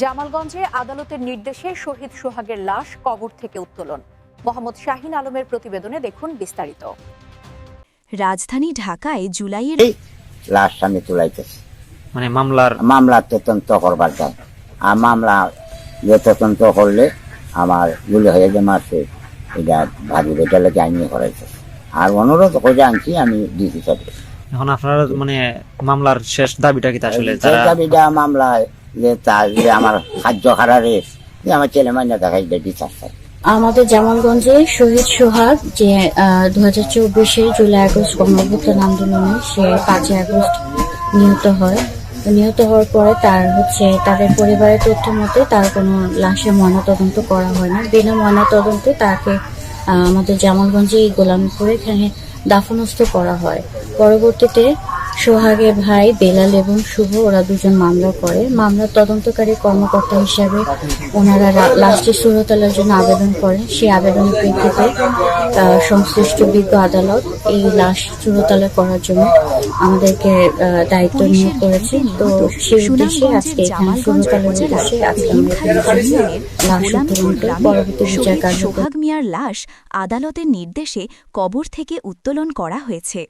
জামালগঞ্জে আদালতের নির্দেশে শহীদ সোহাগের লাশ কবর থেকে উত্তোলন। মোহাম্মদ শাহিন আলমের প্রতিবেদনে দেখুন বিস্তারিত। রাজধানী ঢাকায় জুলাইয়ের লাশ আমি তুলাইতেছি। মানে মামলার মামলা তদন্ত করবার যায় আর মামলা যে তদন্ত করলে আমার গুলি হয়ে যে মারছে এটা ভাবি এটা লেগে আইনি করাইছে। আর অনুরোধ করে আনছি আমি ডিসি সাহেব এখন আপনার মানে মামলার শেষ দাবিটা কি আসলে? দাবিটা মামলায় যে তার যে আমার খাদ্য খারারে, যে আমার ছেলে মাইনা দেখাই যে বিচার আমাদের জামালগঞ্জে শহীদ সোহাগ, যে দু হাজার চব্বিশে জুলাই আগস্ট গণঅভ্যুত্থান আন্দোলনে সে পাঁচই আগস্ট নিহত হয়। নিহত হওয়ার পরে তার হচ্ছে, তাদের পরিবারের তথ্য মতে তার কোনো লাশের ময়নাতদন্ত করা হয় না। বিনা ময়নাতদন্তে তাকে আমাদের জামালগঞ্জে গোলামপুরে এখানে দাফনস্থ করা হয়। পরবর্তীতে সোহাগের ভাই বেলাল এবং শুভ ওরা দুজন মামলা করে। মামলার তদন্তকারী কর্মকর্তা হিসাবে ওনারা লা- লাশটি সুরতলার জন্য আবেদন করেন। সেই আবেদনের প্রেক্ষিতে সংশ্লিষ্ট বিজ্ঞ আদালত এই লাশ সুরতলা করার জন্য আমাদেরকে দায়িত্ব নিয়োগ করেছে। তো সেই উদ্দেশ্যে আজকে এখানে সুরতলার উদ্দেশ্যে আজকে আমরা লাশ আদালতের নির্দেশে কবর থেকে উত্তোলন করা হয়েছে।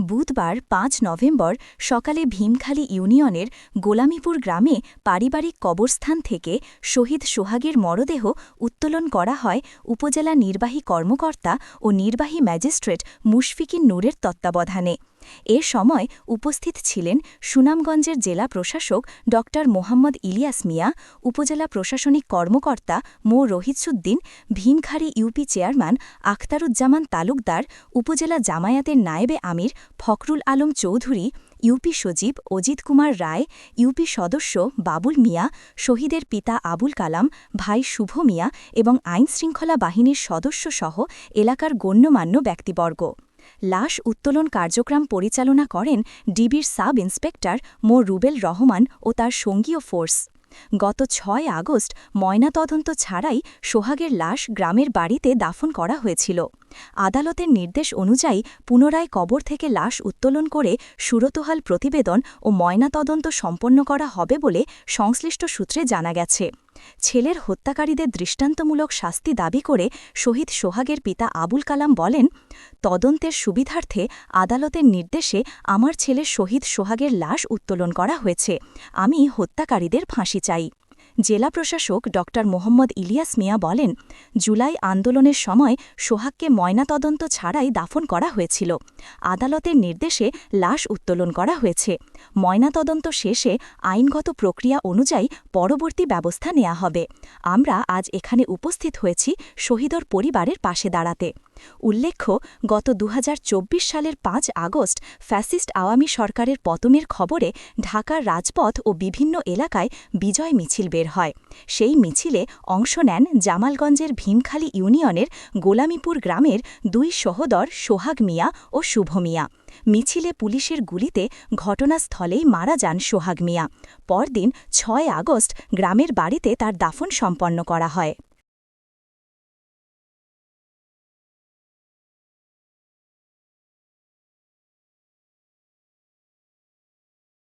বুধবার পাঁচ নভেম্বর সকালে ভীমখালী ইউনিয়নের গোলামীপুর গ্রামে পারিবারিক কবরস্থান থেকে শহীদ সোহাগের মরদেহ উত্তোলন করা হয় উপজেলা নির্বাহী কর্মকর্তা ও নির্বাহী ম্যাজিস্ট্রেট মুশফিকিন নূরের তত্ত্বাবধানে। এ সময় উপস্থিত ছিলেন সুনামগঞ্জের জেলা প্রশাসক ড মোহাম্মদ ইলিয়াস মিয়া, উপজেলা প্রশাসনিক কর্মকর্তা মো. রহিতসুদ্দিন ভীমখাড়ি ইউপি চেয়ারম্যান আখতারুজ্জামান তালুকদার, উপজেলা জামায়াতের নায়েবে আমির ফখরুল আলম চৌধুরী, ইউপি সচিব অজিত কুমার রায়, ইউপি সদস্য বাবুল মিয়া, শহীদের পিতা আবুল কালাম, ভাই শুভ মিয়া এবং আইনশৃঙ্খলা বাহিনীর সদস্যসহ এলাকার গণ্যমান্য ব্যক্তিবর্গ। লাশ উত্তোলন কার্যক্রম পরিচালনা করেন ডিবির সাব ইন্সপেক্টর মো রুবেল রহমান ও তার সঙ্গীয় ফোর্স। গত ছয় আগস্ট ময়নাতদন্ত ছাড়াই সোহাগের লাশ গ্রামের বাড়িতে দাফন করা হয়েছিল। আদালতের নির্দেশ অনুযায়ী পুনরায় কবর থেকে লাশ উত্তোলন করে সুরতহাল প্রতিবেদন ও ময়নাতদন্ত সম্পন্ন করা হবে বলে সংশ্লিষ্ট সূত্রে জানা গেছে। ছেলের হত্যাকারীদের দৃষ্টান্তমূলক শাস্তি দাবি করে শহীদ সোহাগের পিতা আবুল কালাম বলেন, তদন্তের সুবিধার্থে আদালতের নির্দেশে আমার ছেলে শহীদ সোহাগের লাশ উত্তোলন করা হয়েছে। আমি হত্যাকারীদের ফাঁসি চাই। জেলা প্রশাসক ড. মোহাম্মদ ইলিয়াস মিয়া বলেন, জুলাই আন্দোলনের সময় সোহাগকে ময়নাতদন্ত ছাড়াই দাফন করা হয়েছিল। আদালতের নির্দেশে লাশ উত্তোলন করা হয়েছে। ময়নাতদন্ত শেষে আইনগত প্রক্রিয়া অনুযায়ী পরবর্তী ব্যবস্থা নেওয়া হবে। আমরা আজ এখানে উপস্থিত হয়েছি শহীদর পরিবারের পাশে দাঁড়াতে। উল্লেখ্য, গত দুহাজার চব্বিশ সালের পাঁচ আগস্ট ফ্যাসিস্ট আওয়ামী সরকারের পতনের খবরে ঢাকার রাজপথ ও বিভিন্ন এলাকায় বিজয় মিছিল বের হয়। সেই মিছিলে অংশ নেন জামালগঞ্জের ভীমখালী ইউনিয়নের গোলামীপুর গ্রামের দুই সহোদর সোহাগ মিয়া ও শুভ মিয়া। মিছিলে পুলিশের গুলিতে ঘটনাস্থলেই মারা যান সোহাগ মিয়া। পরদিন ছয় আগস্ট গ্রামের বাড়িতে তার দাফন সম্পন্ন করা হয়।